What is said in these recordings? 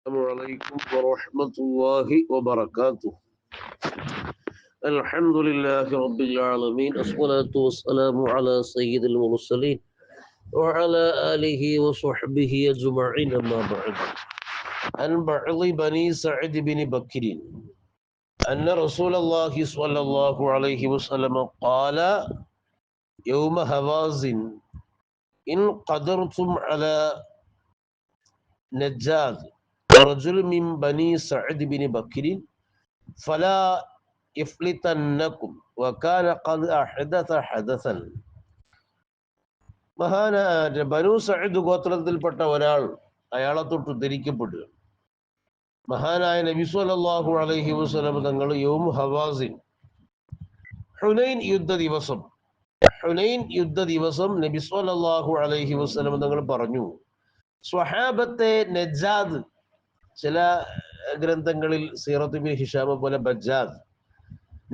السلام عليكم ورحمة الله وبركاته. الحمد لله رب العالمين الصلاة والسلام على سيد المرسلين وعلى آله وصحبه أجمعين أما بعد. عن بعض بني سعد بن بكر أن رسول الله صلى الله عليه وسلم قال يوم هوازن إن قدرتم على نجاد റജുൽ മിൻ ബനി Saad bin ബക്രിൻ ഫലാ ഇഫ്ലിതന്നകും വകാന ഖദ് അഹ്ദസ ഹദസൻ. മഹാനായ ബനു സഅദ് ഗോത്രത്തിൽപ്പെട്ട ഒരാൾ അയാളെ തൊട്ട് ധരിക്കപ്പെടുക മഹാനായ നബി സല്ലല്ലാഹു അലൈഹി വസല്ലം തങ്ങൾ യൗം ഹവാസിൻ. ഹുനൈൻ യുദ്ധ ദിവസം. ഹുനൈൻ യുദ്ധ ദിവസം നബി സല്ലല്ലാഹു അലൈഹി വസല്ലം തങ്ങൾ പറഞ്ഞു. സ്വഹാബത്തെ നജാദ് ചില ഗ്രന്ഥങ്ങളിൽ സീറത്തുബിൻ ഹിഷാമ പോലെ ബജാദ്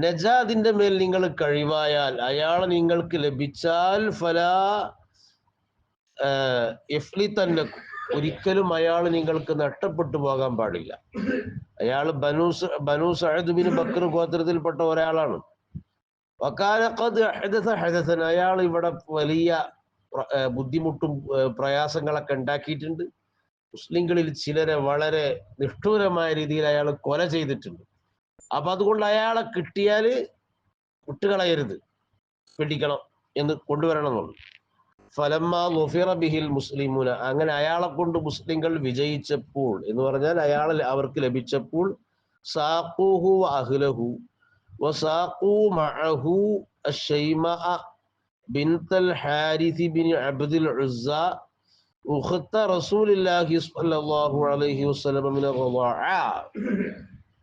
നജാദിന്റെ മേൽ നിങ്ങൾ കഴിവായാൽ അയാളെ നിങ്ങൾക്ക് ലഭിച്ചാൽ ഫലാ എഫ്ലി തന്നെ ഒരിക്കലും അയാൾ നിങ്ങൾക്ക് നഷ്ടപ്പെട്ടു പോകാൻ പാടില്ല. അയാൾ ബനൂസ് ബനൂസ് ബനു സഅദ് ബിൻ ബക്കർ ഗോത്രത്തിൽപ്പെട്ട ഒരാളാണ്. അയാൾ ഇവിടെ വലിയ ബുദ്ധിമുട്ടും പ്രയാസങ്ങളൊക്കെ ഉണ്ടാക്കിയിട്ടുണ്ട്. മുസ്ലിങ്ങളിൽ ചിലരെ വളരെ നിഷ്ഠൂരമായ രീതിയിൽ അയാൾ കൊല ചെയ്തിട്ടുണ്ട്. അപ്പൊ അതുകൊണ്ട് അയാളെ കിട്ടിയാൽ വിട്ടുകളയരുത്. പിടിക്കണം എന്ന് കൊണ്ടുവരണം എന്നുള്ളു ഫലമ്മ ലുഫിറ ബിഹിൽ അങ്ങനെ അയാളെ കൊണ്ട് മുസ്ലിങ്ങൾ വിജയിച്ചപ്പോൾ എന്ന് പറഞ്ഞാൽ അയാൾ അവർക്ക് ലഭിച്ചപ്പോൾ സാഖൂഹു അഹ്ലഹു മഅഹു ഹാരിസി ബിൻ അബ്ദുൽ ഉസ്സ ഉഖത്ത റസൂലില്ലാഹി സ്വല്ലല്ലാഹു അലൈഹി വസല്ലം മിന റളാഅ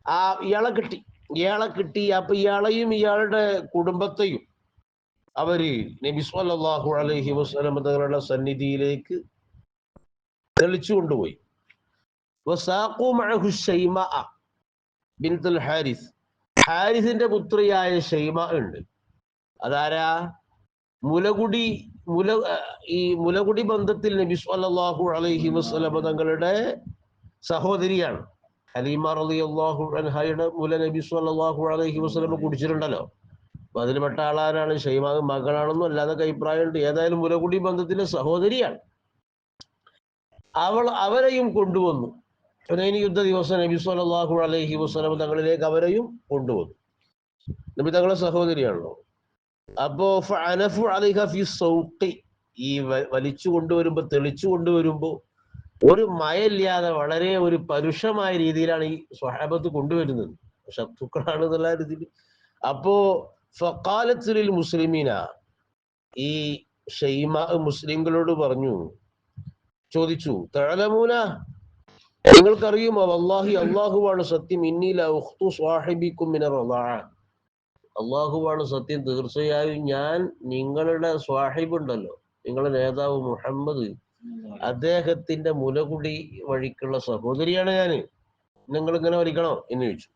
ആ ഇയാളെ കിട്ടി. ഇയാളെ കിട്ടി. അപ്പൊ ഇയാളെയും ഇയാളുടെ കുടുംബത്തെയും അവർ നബി സ്വല്ലല്ലാഹു അലൈഹി വസല്ലം തങ്ങളുടെ സന്നിധിയിലേക്ക് തെളിച്ചു കൊണ്ടുപോയി. ഹാരിസ്. ഹാരിസിന്റെ പുത്രിയായ ഷെയ്മ ഉണ്ട്. അതാരാ? മുലകുടി മുല ഈ മുലകുടി ബന്ധത്തിൽ നബി സല്ലല്ലാഹു അലൈഹി വസല്ലം തങ്ങളുടെ സഹോദരിയാണ്. ഹലീമ റളിയല്ലാഹു അൻഹയുടെ മുല നബി സല്ലല്ലാഹു അലൈഹി വസല്ലം കുടിച്ചിട്ടുണ്ടല്ലോ. അപ്പൊ അതിൽ പെട്ട ആളാരാണ്? ഷെയ്മാ മകളാണെന്നും അല്ലാതെ അഭിപ്രായമുണ്ട്. ഏതായാലും മുലകുടി ബന്ധത്തിലെ സഹോദരിയാണ്. അവൾ അവരെയും കൊണ്ടുവന്നു. ഹുനൈനി യുദ്ധ ദിവസം നബി സല്ലല്ലാഹു അലൈഹി വസല്ലം തങ്ങളിലേക്ക് അവരെയും കൊണ്ടുവന്നു. നബി തങ്ങളെ സഹോദരിയാണല്ലോ. അപ്പോ ഫി ഈ വലിച്ചു കൊണ്ടുവരുമ്പോ തെളിച്ചു കൊണ്ടുവരുമ്പോ ഒരു മയല്ലാതെ വളരെ ഒരു പരുഷമായ രീതിയിലാണ് ഈ സ്വഹാബത്ത് കൊണ്ടുവരുന്നത്. ശത്രുക്കളാണ് എന്നുള്ള രീതിയിൽ. അപ്പോ ഫക്കാലത്തിൽ മുസ്ലിമീന. ഈ ഷെയ്മ മുസ്ലിങ്ങളോട് പറഞ്ഞു ചോദിച്ചു തഴലമൂന നിങ്ങൾക്കറിയുമോ? വല്ലാഹി അള്ളാഹുവാണ് സത്യം. ഇന്നീല സ്വാഹിബിക്കും മിനർ അള്ളാഹുവാണ് സത്യം. തീർച്ചയായും ഞാൻ നിങ്ങളുടെ സ്വാഹിബുണ്ടല്ലോ. നിങ്ങളുടെ നേതാവ് മുഹമ്മദ്. അദ്ദേഹത്തിന്റെ മുലകുടി വഴിക്കുള്ള സഹോദരിയാണ് ഞാൻ നിങ്ങൾ ഇങ്ങനെ വരിക്കണോ എന്ന് ചോദിച്ചു.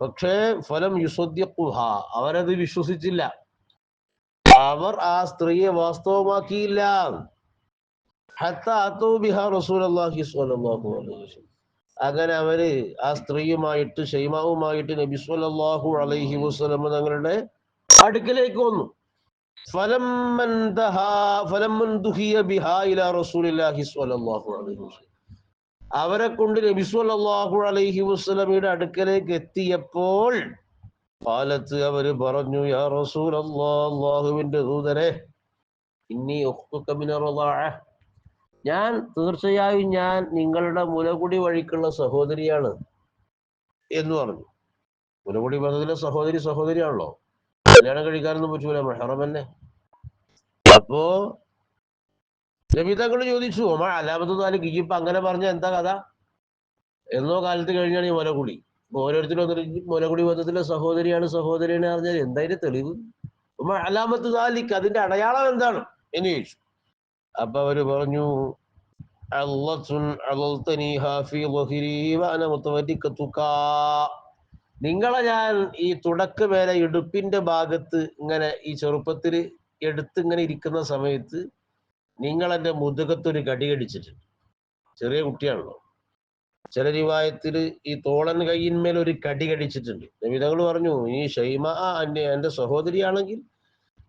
പക്ഷേ ഫലം യുസദ്യഖുഹ അവരത് വിശ്വസിച്ചില്ല. അവർ ആ സ്ത്രീയെ വാസ്തവമാക്കിയില്ല. ഹത്താ ബിഹാർ ബിഹാ സ്വല്ലല്ലാഹു അലൈഹി വസല്ലം. അങ്ങനെ അവർ ആ സ്ത്രീയുമായിട്ട് ഷെയ്മാവുമായിട്ട് നബി സ്വല്ലല്ലാഹു അലൈഹി വസല്ലം തങ്ങളുടെ അടുക്കലേക്ക് വന്നു. അവരെ കൊണ്ട് നബി സ്വല്ലല്ലാഹു അലൈഹി വസല്ലമയുടെ അടുക്കലേക്ക് എത്തിയപ്പോൾ കാലത്ത് അവർ പറഞ്ഞു യാ റസൂൽ അള്ളാഹുവിന്റെ ദൂതരെ ഇന്നി ഉഖ്തുക മിനർ റളാഅ ഞാൻ തീർച്ചയായും ഞാൻ നിങ്ങളുടെ മുലകുടി വഴിക്കുള്ള സഹോദരിയാണ് എന്ന് പറഞ്ഞു. മുലകുടി പറഞ്ഞതിലെ സഹോദരി സഹോദരിയാണല്ലോ. കല്യാണം കഴിക്കാനൊന്നും പറ്റൂല മെഹറം അപ്പോ അപ്പോ തങ്ങൾ ചോദിച്ചു ഒമ അലാമത്ത് താലിക്ക് ഇപ്പൊ അങ്ങനെ പറഞ്ഞ എന്താ കഥ? എന്നോ കാലത്ത് കഴിഞ്ഞാണ് ഈ മുലകുടി. ഓരോരുത്തരും വന്നിട്ട് മുലകുടി ബന്ധത്തിലെ സഹോദരിയാണ് സഹോദരിയാണ് പറഞ്ഞാൽ എന്തായാലും തെളിവ്? ഒമ അലാമത്ത് താലിക്ക് അതിന്റെ അടയാളം എന്താണ്? എന്ന് ചോദിച്ചു. അപ്പൊ അവർ പറഞ്ഞു നിങ്ങളെ ഞാൻ ഈ തുടക്ക് മേലെ ഇടുപ്പിന്റെ ഭാഗത്ത് ഇങ്ങനെ ഈ ചെറുപ്പത്തിൽ എടുത്ത് ഇങ്ങനെ ഇരിക്കുന്ന സമയത്ത് നിങ്ങൾ എന്റെ മുതുകത്തൊരു കടി കടിച്ചിട്ടുണ്ട്. ചെറിയ കുട്ടിയാണല്ലോ. ചില രൂപായത്തിൽ ഈ തോളൻ കയ്യിന്മേൽ ഒരു കടി കടിച്ചിട്ടുണ്ട്. രവിതകൾ പറഞ്ഞു ഈ ഷൈമ എന്റെ സഹോദരിയാണെങ്കിൽ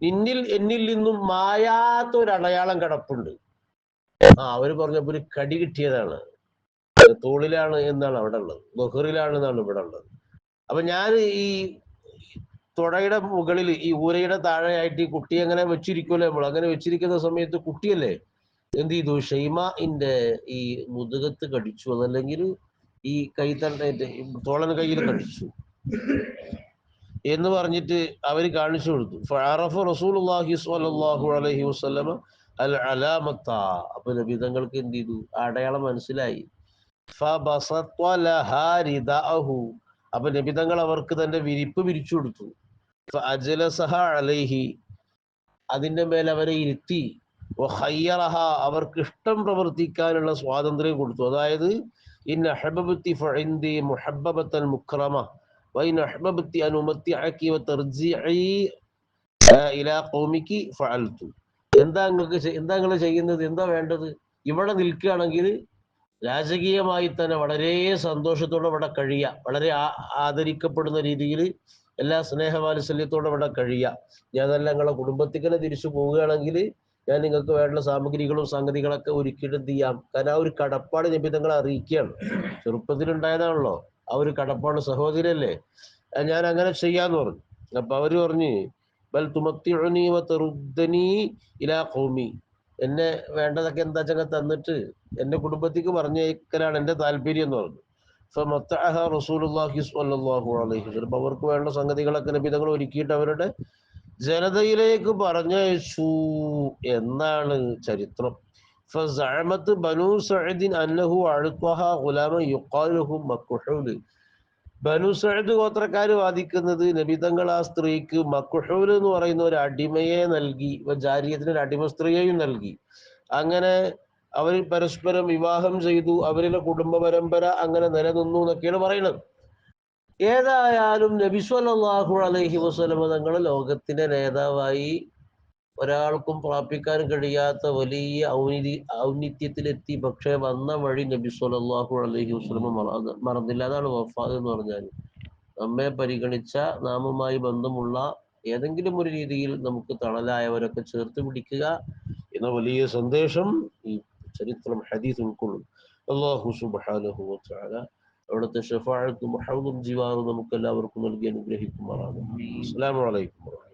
നിന്നിൽ എന്നിൽ നിന്നും മായാത്ത ഒരു അടയാളം കിടപ്പുണ്ട്. ആ അവർ പറഞ്ഞപ്പോ ഒരു കടി കിട്ടിയതാണ്. തോളിലാണ് എന്നാണ് അവിടെ ഉള്ളത്. ബഹറിലാണ് എന്നാണ് ഇവിടെ ഉള്ളത്. അപ്പൊ ഞാൻ ഈ തുടയുടെ മുകളിൽ ഈ ഊരയുടെ താഴെയായിട്ട് ഈ കുട്ടി അങ്ങനെ വെച്ചിരിക്കുമല്ലോ നമ്മൾ അങ്ങനെ വെച്ചിരിക്കുന്ന സമയത്ത് കുട്ടിയല്ലേ എന്ത് ചെയ്തു? ഷെയ്മന്റെ ഈ മുതുകത്ത് കടിച്ചു. അതല്ലെങ്കിൽ ഈ കൈത്തണ്ട തോളൻ കയ്യിൽ കടിച്ചു. എന്ന് പറഞ്ഞിട്ട് അവർ കാണിച്ചു കൊടുത്തു. ഫഅറഫ റസൂലുള്ളാഹി സ്വല്ലല്ലാഹു അലൈഹി വസ്ലമ അൽ അലാമത്ത. അപ്പൊ ലഭിതങ്ങൾക്ക് എന്ത് ചെയ്തു? അടയാളം മനസ്സിലായി. അപ്പൊ ലഭിതങ്ങൾ അവർക്ക് തന്റെ വിരിപ്പ് വിരിച്ചു കൊടുത്തു. അജലസഹ അലൈഹി. അതിന്റെ മേൽ അവരെ ഇരുത്തി. അവർക്ക് ഇഷ്ടം പ്രവർത്തിക്കാനുള്ള സ്വാതന്ത്ര്യം കൊടുത്തു. അതായത് ഇൻ അഹബബത്തി ഫഇന്ദി മുഹബ്ബബത്തൽ മുക്രമ. വൈൻ أحببت أن أمتعك وترجعي ഇലാ قومك ഫഅൽതു എന്താ നിങ്ങൾക്ക് എന്താ നിങ്ങൾ ചെയ്യുന്നത്? എന്താ വേണ്ടത്? ഇവിടെ നിൽക്കുകയാണെങ്കിൽ രാജകീയമായി തന്നെ വളരെ സന്തോഷത്തോടെ ഇവിടെ കഴിയുക. വളരെ ആദരിക്കപ്പെടുന്ന രീതിയിൽ എല്ലാ സ്നേഹവാത്സല്യത്തോടെ ഇവിടെ കഴിയുക. ഞാൻ നല്ല നിങ്ങളെ കുടുംബത്തിൽ തിരിച്ചു പോവുകയാണെങ്കിൽ ഞാൻ നിങ്ങൾക്ക് വേണ്ട സാമഗ്രികളും സംഗതികളൊക്കെ ഒരുക്കിയിട്ട് എന്ത് ചെയ്യാം? കാരണം ആ ഒരു കടപ്പാട് നബി നിങ്ങളെ അറിയിക്കുകയാണ്. ചെറുപ്പത്തിലുണ്ടായതാണല്ലോ. ആ ഒരു കടപ്പാട് സഹോദരല്ലേ ഞാൻ അങ്ങനെ ചെയ്യാന്ന് പറഞ്ഞു. അപ്പൊ അവർ പറഞ്ഞു ബൽ തുമത്തിഉനി വതറുദ്ദനി ഇലാ ഖൗമി. എന്നെ വേണ്ടതൊക്കെ എന്താ ചങ്ങ തന്നിട്ട് എന്റെ കുടുംബത്തേക്ക് പറഞ്ഞേക്കലാണ് എന്റെ താല്പര്യം എന്ന് പറഞ്ഞു. സ്വല്ലല്ലാഹു അലൈഹി അവർക്ക് വേണ്ട സംഗതികളൊക്കെ നബി തങ്ങൾ ഒരുക്കിയിട്ട് അവരുടെ ജനതയിലേക്ക് പറഞ്ഞയച്ചു എന്നാണ് ചരിത്രം. فزعمت بنو سعد أنه أعطاها غلاما يقال له مكحول ബനു സഅദ് ഗോത്രക്കാര് വാദിക്കുന്നത് നബിതങ്ങൾ ആ സ്ത്രീക്ക് മക്കുഹൂൽ എന്ന് പറയുന്ന ഒരു അടിമയെ നൽകി ഇവ ജാരിയത്തിന് ഒരു അടിമ സ്ത്രീയെയും നൽകി അങ്ങനെ അവർ പരസ്പരം വിവാഹം ചെയ്തു അവരുടെ കുടുംബ പരമ്പര അങ്ങനെ നിലനിന്നു എന്നൊക്കെയാണ് പറയുന്നത് ഏതായാലും നബി സ്വല്ലല്ലാഹു അലൈഹി വസല്ലമ തങ്ങൾ ലോകത്തിന്റെ നേതാവായി ഒരാൾക്കും പ്രാപിക്കാൻ കഴിയാത്ത വലിയ ഔന്നിധി ഔന്നിത്യത്തിലെത്തി. പക്ഷെ വന്ന വഴി നബി സ്വല്ലല്ലാഹു അലൈഹി വസ്ലമ മറ- മറന്നില്ല. അതാണ് വഫാദ് എന്ന് പറഞ്ഞാൽ നമ്മെ പരിഗണിച്ച നാമുമായി ബന്ധമുള്ള ഏതെങ്കിലും ഒരു രീതിയിൽ നമുക്ക് തണലായവരൊക്കെ ചേർത്ത് പിടിക്കുക എന്ന വലിയ സന്ദേശം ഈ ചരിത്രം ഹദീസ് ഉൾക്കൊള്ളും അള്ളാഹു സുബ്ഹാനഹു വതആല അവിടുത്തെ ഷെഫാഴത്തും ഹൗദും ജിവാറും നമുക്ക് എല്ലാവർക്കും നൽകി അനുഗ്രഹിക്കുമാറാണ് അസ്സലാമു അലൈക്കും വറഹ്മത്തുള്ളാഹി